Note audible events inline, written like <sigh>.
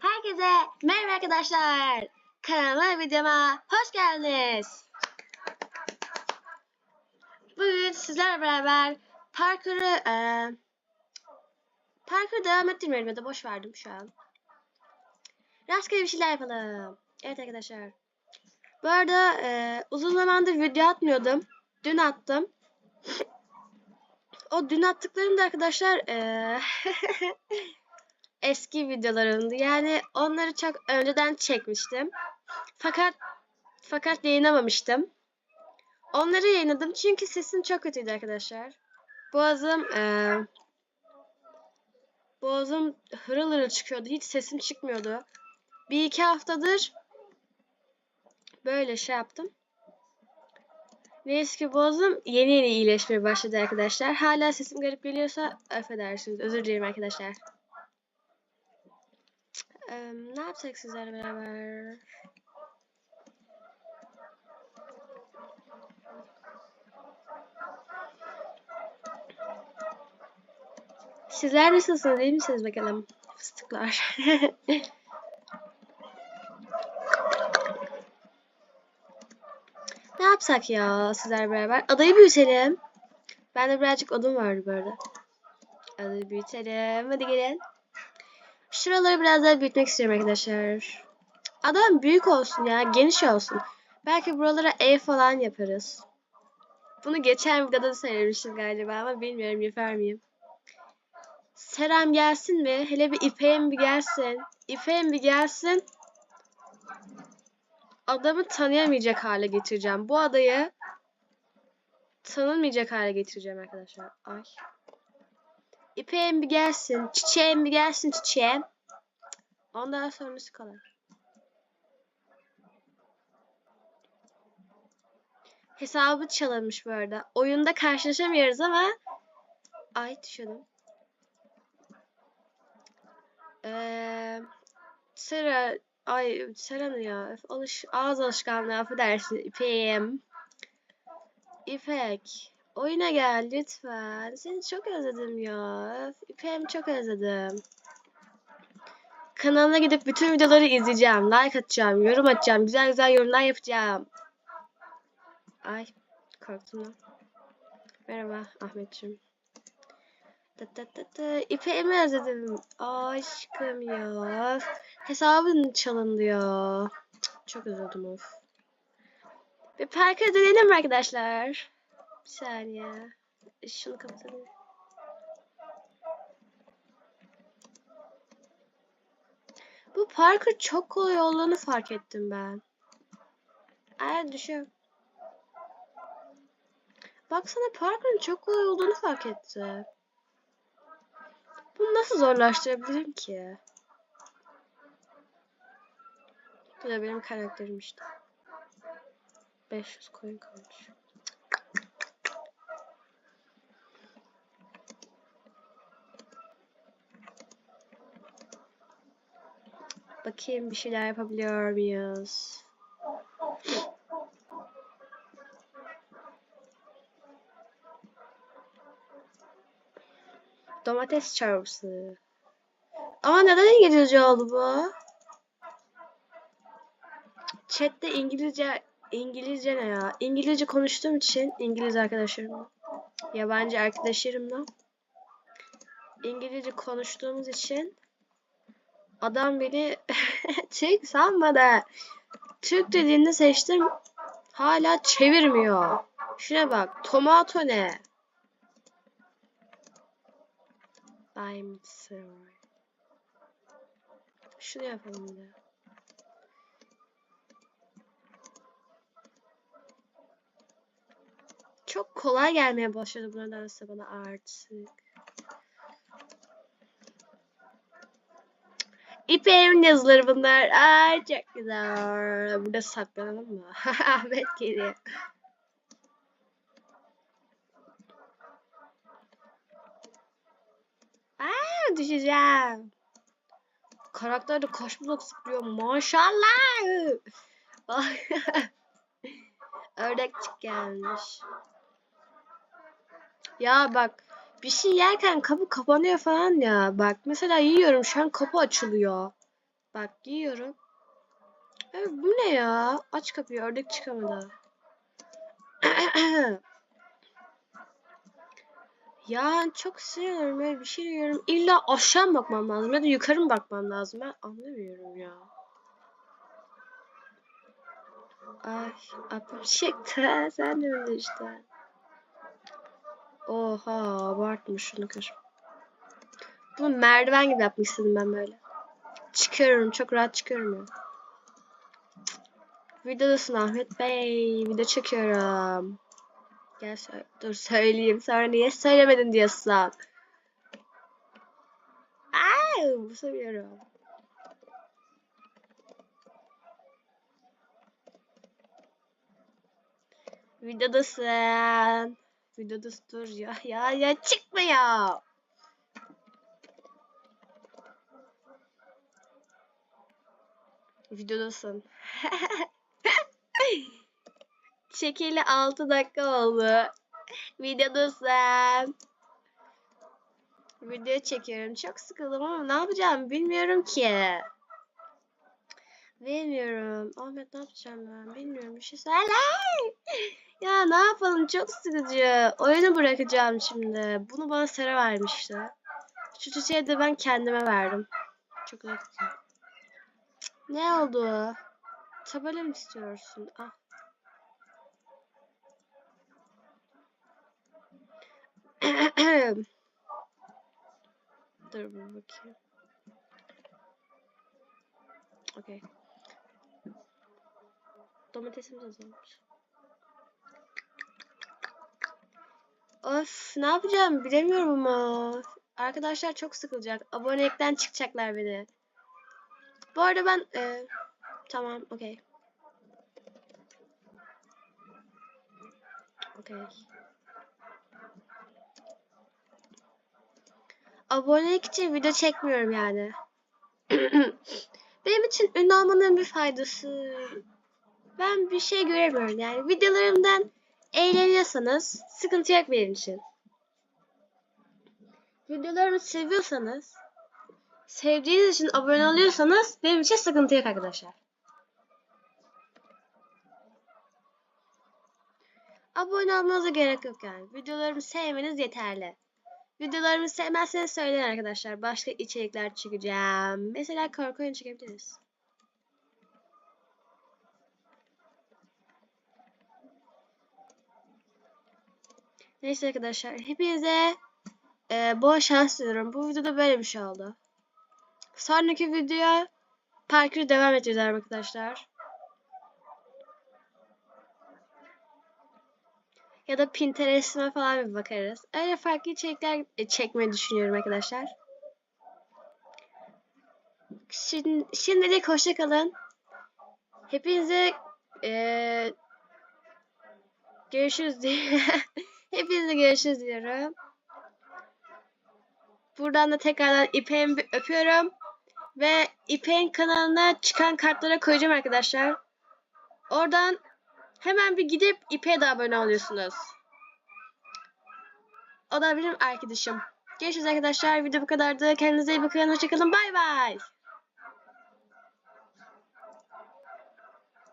Herkese merhaba arkadaşlar. Kanalıma videoma hoş geldiniz. Bugün sizlerle beraber parkuru eee parkuru devam ettirmiyorum ya da boş verdim şu an. Rastgele bir şeyler yapalım. Evet arkadaşlar. Bu arada eee, uzun zamandır video atmıyordum. Dün attım. O dün attıklarım da arkadaşlar eee <laughs> eski videolarımdı. Yani onları çok önceden çekmiştim. Fakat fakat yayınlamamıştım. Onları yayınladım çünkü sesim çok kötüydü arkadaşlar. Boğazım eee boğazım hırıl hırıl çıkıyordu. Hiç sesim çıkmıyordu. Bir iki haftadır böyle şey yaptım. Neyse ki boğazım yeni yeni iyileşmeye başladı arkadaşlar. Hala sesim garip geliyorsa affedersiniz. Özür dilerim arkadaşlar. Eee, ne yapsak sizlerle beraber? Sizler nasılsınız? İyi misiniz bakalım? Fıstıklar. <laughs> ne yapsak ya sizlerle beraber? Adayı büyütelim. Bende birazcık odun vardı bu arada. Adayı büyütelim. Hadi gelin. Şuraları biraz daha büyütmek istiyorum arkadaşlar. Adam büyük olsun ya. Geniş olsun. Belki buralara ev falan yaparız. Bunu geçen videoda da söylemiştim galiba ama bilmiyorum yapar mıyım. Seram gelsin mi? Hele bir İpek'im bir gelsin. İpek'im bir gelsin. Adamı tanıyamayacak hale getireceğim. Bu adayı tanınmayacak hale getireceğim arkadaşlar. Ay. İpeğim bir gelsin. Çiçeğim bir gelsin çiçeğim. Ondan sonrası kolay. Hesabı çalınmış bu arada. Oyunda karşılaşamıyoruz ama ay düşürdüm. Eee Sera ay Sera ne ya? Alış, ağız alışkanlığı affedersin. İpeğim. İpek. Oyuna gel lütfen. Seni çok özledim ya. İpek'imi çok özledim. Kanalına gidip bütün videoları izleyeceğim. Like atacağım, yorum atacağım. Güzel güzel yorumlar yapacağım. Ay korktum lan. Merhaba Ahmetciğim. Tıt tıt tıt tıt. İpek'imi özledim. Aşkım ya. Hesabın çalındı ya. Çok özledim of. Bir parka dönelim mi arkadaşlar? Bir saniye. Şunu kapatalım. Bu parkur çok kolay olduğunu fark ettim ben. Ay düşüyorum. Baksana parkurun çok kolay olduğunu fark ettim. Bunu nasıl zorlaştırabilirim ki? Bu da benim karakterim işte. 500 coin kalmış. Bakayım bir şeyler yapabiliyor muyuz? Domates çorbası. Ama neden İngilizce oldu bu? Chat'te İngilizce İngilizce ne ya? İngilizce konuştuğum için İngiliz arkadaşlarımla, yabancı arkadaşlarımla İngilizce konuştuğumuz için adam beni <laughs> Türk sanmadı. Türk dediğini seçtim. Hala çevirmiyor. Şuna bak. Tomato ne? I'm sorry. Şunu yapalım bir de. Çok kolay gelmeye başladı bu nedense bana artık. İpek'in yazıları bunlar. Ay çok güzel. Burada saklanalım mı? <laughs> Ahmet geliyor. Aa, düşeceğim. Karakter de kaç blok zıplıyor maşallah. <laughs> Ördekçik gelmiş. Ya bak bir şey yerken kapı kapanıyor falan ya. Bak mesela yiyorum şu an kapı açılıyor. Bak yiyorum. Evet, bu ne ya? Aç kapıyı ördek çıkamadı. <clears throat> ya çok sinirlerim böyle bir şey yiyorum. İlla aşağı mı bakmam lazım ya da yukarı mı bakmam lazım? Ben anlamıyorum ya. Ay aklım <laughs> çıktı. Sen de işte. Oha abartmış şunu kır. Bunu merdiven gibi yapmak istedim ben böyle. Çıkıyorum çok rahat çıkıyorum ya. Videodasın Ahmet Bey. Video çekiyorum. Gel söyle. Dur söyleyeyim. Sonra niye söylemedin diyorsun. Ay, bu söylüyorum. Videodasın. Videodasın dur ya. <laughs> Ya ya çıkma ya. Videodasın. <laughs> Çekili 6 dakika oldu. Videodasın. Video çekiyorum. Çok sıkıldım ama ne yapacağım bilmiyorum ki. Bilmiyorum. Ahmet ne yapacağım ben? Bilmiyorum. Bir şey söyle. Ya ne yapalım? Çok sıkıcı. Oyunu bırakacağım şimdi. Bunu bana Sera vermişti. Şu çiçeği de ben kendime verdim. Çok kokuyor. Ne oldu? Tabela mı istiyorsun? Ah. <clears throat> Dur bir bakayım. Okey. Domatesimiz azalmış. Of ne yapacağım bilemiyorum ama. Arkadaşlar çok sıkılacak. Abonelikten çıkacaklar beni. Bu arada ben e, tamam okey. Okey. Abonelik için video çekmiyorum yani. <clears throat> Benim için ünlü olmanın bir faydası. Ben bir şey göremiyorum yani. Videolarımdan eğleniyorsanız sıkıntı yok benim için. Videolarımı seviyorsanız sevdiğiniz için abone oluyorsanız benim için sıkıntı yok arkadaşlar. Abone olmanıza gerek yok yani. Videolarımı sevmeniz yeterli. Videolarımı sevmezseniz söyleyin arkadaşlar. Başka içerikler çekeceğim. Mesela korku oyunu çekebiliriz. Neyse arkadaşlar. Hepinize e, bol şans diliyorum. Bu videoda böyle bir şey oldu. Sonraki videoya parkuru devam edeceğiz arkadaşlar. Ya da Pinterest'ime falan bir bakarız. Öyle farklı içerikler e, çekmeyi düşünüyorum arkadaşlar. Şimdi, şimdilik hoşçakalın. Hepinize e, görüşürüz diye. <laughs> Hepinize görüşürüz diyorum. Buradan da tekrardan İpek'i öpüyorum. Ve İpek'in kanalına çıkan kartlara koyacağım arkadaşlar. Oradan hemen bir gidip İpek'e de abone oluyorsunuz. O da benim arkadaşım. Görüşürüz arkadaşlar. Video bu kadardı. Kendinize iyi bakın. Hoşçakalın. Bay bay.